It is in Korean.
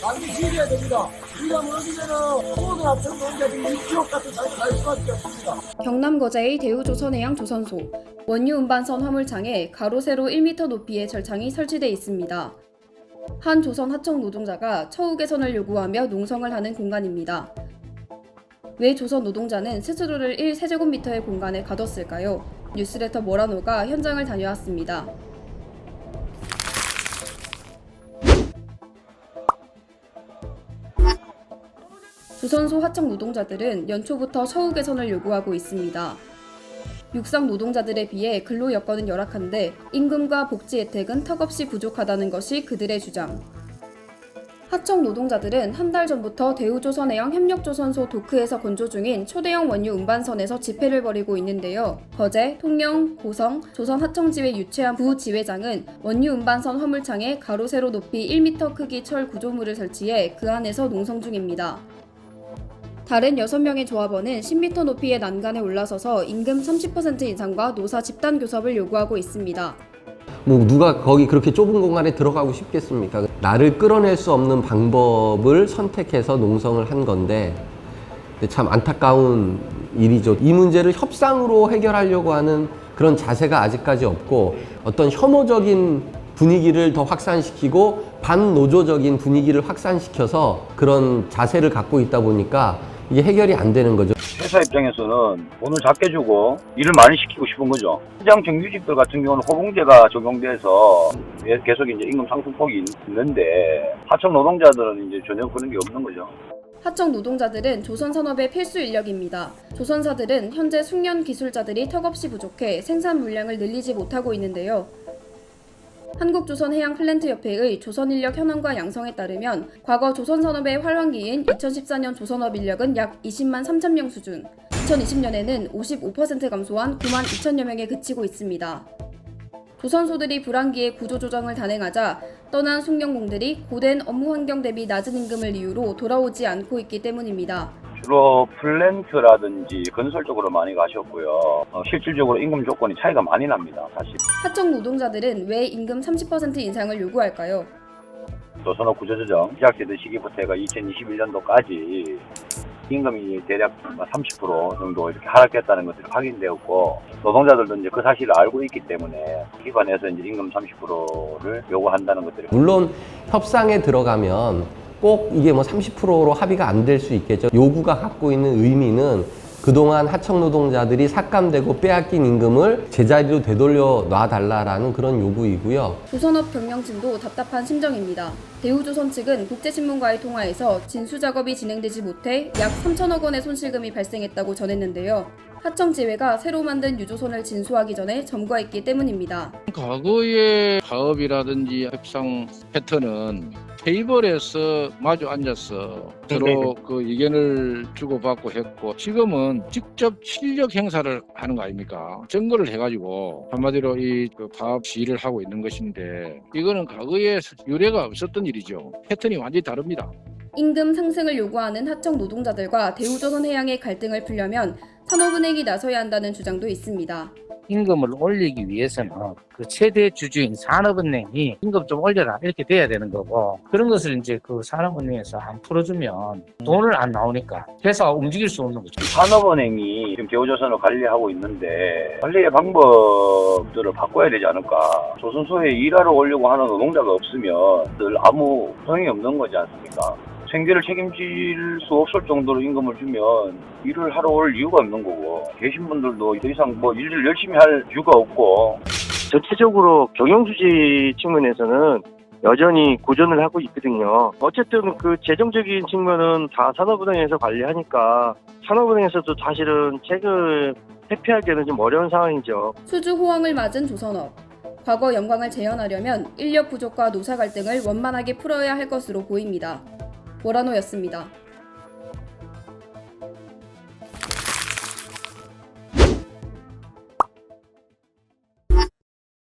반드시 이겨야 됩니다. 우리가 무너지면은 모든 합천 노동자들이 이 지옥 같은 삶을 살 수밖에 없습니다. 경남 거제의 대우조선해양 조선소 원유 운반선 화물창에 가로 세로 1m 높이의 철창이 설치돼 있습니다. 한 조선 하청 노동자가 처우 개선을 요구하며 농성을 하는 공간입니다. 왜 조선 노동자는 스스로를 1세제곱미터의 공간에 가뒀을까요? 뉴스레터 모라노가 현장을 다녀왔습니다. 조선소 하청 노동자들은 연초부터 처우 개선을 요구하고 있습니다. 육상 노동자들에 비해 근로 여건은 열악한데 임금과 복지 혜택은 턱없이 부족하다는 것이 그들의 주장. 하청 노동자들은 한 달 전부터 대우조선해양 협력조선소 도크에서 건조 중인 초대형 원유 운반선에서 집회를 벌이고 있는데요. 거제, 통영, 고성, 조선하청지회 유채한 부지회장은 원유 운반선 화물창에 가로 세로 높이 1m 크기 철 구조물을 설치해 그 안에서 농성 중입니다. 다른 6명의 조합원은 10m 높이의 난간에 올라서서 임금 30% 인상과 노사 집단 교섭을 요구하고 있습니다. 뭐 누가 거기 그렇게 좁은 공간에 들어가고 싶겠습니까? 나를 끌어낼 수 없는 방법을 선택해서 농성을 한 건데 참 안타까운 일이죠. 이 문제를 협상으로 해결하려고 하는 그런 자세가 아직까지 없고 어떤 혐오적인 분위기를 더 확산시키고 반노조적인 분위기를 확산시켜서 그런 자세를 갖고 있다 보니까 이게 해결이 안 되는 거죠. 회사 입장에서는 돈을 작게 주고 일을 많이 시키고 싶은 거죠. 시장 정규직들 같은 경우는 호봉제가 적용돼서 계속 이제 임금 상승폭이 있는데 하청 노동자들은 이제 전혀 그런 게 없는 거죠. 하청 노동자들은 조선 산업의 필수 인력입니다. 조선사들은 현재 숙련 기술자들이 턱없이 부족해 생산 물량을 늘리지 못하고 있는데요. 한국조선해양플랜트협회의 조선인력 현황과 양성에 따르면 과거 조선산업의 활황기인 2014년 조선업 인력은 약 20만 3천 명 수준, 2020년에는 55% 감소한 9만 2천여 명에 그치고 있습니다. 조선소들이 불황기에 구조조정을 단행하자 떠난 숙련공들이 고된 업무 환경 대비 낮은 임금을 이유로 돌아오지 않고 있기 때문입니다. 주로 플랜트라든지 건설 쪽으로 많이 가셨고요. 어, 실질적으로 임금 조건이 차이가 많이 납니다. 사실 하청 노동자들은 왜 임금 30% 인상을 요구할까요? 조선업 구조조정 시작되던 시기부터 해가 2021년도까지 임금이 대략 30% 정도 이렇게 하락했다는 것들이 확인되었고 노동자들도 이제 그 사실을 알고 있기 때문에 기관에서 이제 임금 30%를 요구한다는 것들이 물론 협상에 들어가면 꼭 이게 뭐 30%로 합의가 안 될 수 있겠죠. 요구가 갖고 있는 의미는 그동안 하청 노동자들이 삭감되고 빼앗긴 임금을 제자리로 되돌려 놔달라라는 그런 요구이고요. 조선업 경영진도 답답한 심정입니다. 대우조선 측은 국제신문과의 통화에서 진수 작업이 진행되지 못해 약 3천억 원의 손실금이 발생했다고 전했는데요. 하청지회가 새로 만든 유조선을 진수하기 전에 점거했기 때문입니다. 과거의 파업이라든지 협상 패턴은 테이블에서 마주 앉아서 서로 그 의견을 주고받고 했고 지금은 직접 실력 행사를 하는 거 아닙니까? 증거를 해가지고 한마디로 이그 파업 시위를 하고 있는 것인데 이거는 과거에 유례가 없었던 일이죠. 패턴이 완전히 다릅니다. 임금 상승을 요구하는 하청 노동자들과 대우조선 해양의 갈등을 풀려면 산업은행이 나서야 한다는 주장도 있습니다. 임금을 올리기 위해서는 그 최대 주주인 산업은행이 임금 좀 올려라 이렇게 돼야 되는 거고 그런 것을 이제 그 산업은행에서 안 풀어주면 돈을 안 나오니까 회사가 움직일 수 없는 거죠. 산업은행이 지금 대우조선을 관리하고 있는데 관리의 방법들을 바꿔야 되지 않을까. 조선소에 일하러 오려고 하는 노동자가 없으면 늘 아무 소용이 없는 거지 않습니까? 생계를 책임질 수 없을 정도로 임금을 주면 일을 하러 올 이유가 없는 거고 계신 분들도 더 이상 뭐 일을 열심히 할 이유가 없고 전체적으로 경영수지 측면에서는 여전히 고전을 하고 있거든요. 어쨌든 그 재정적인 측면은 다 산업은행에서 관리하니까 산업은행에서도 사실은 책을 회피하기에는 좀 어려운 상황이죠. 수주 호황을 맞은 조선업. 과거 영광을 재현하려면 인력 부족과 노사 갈등을 원만하게 풀어야 할 것으로 보입니다. 모라노였습니다.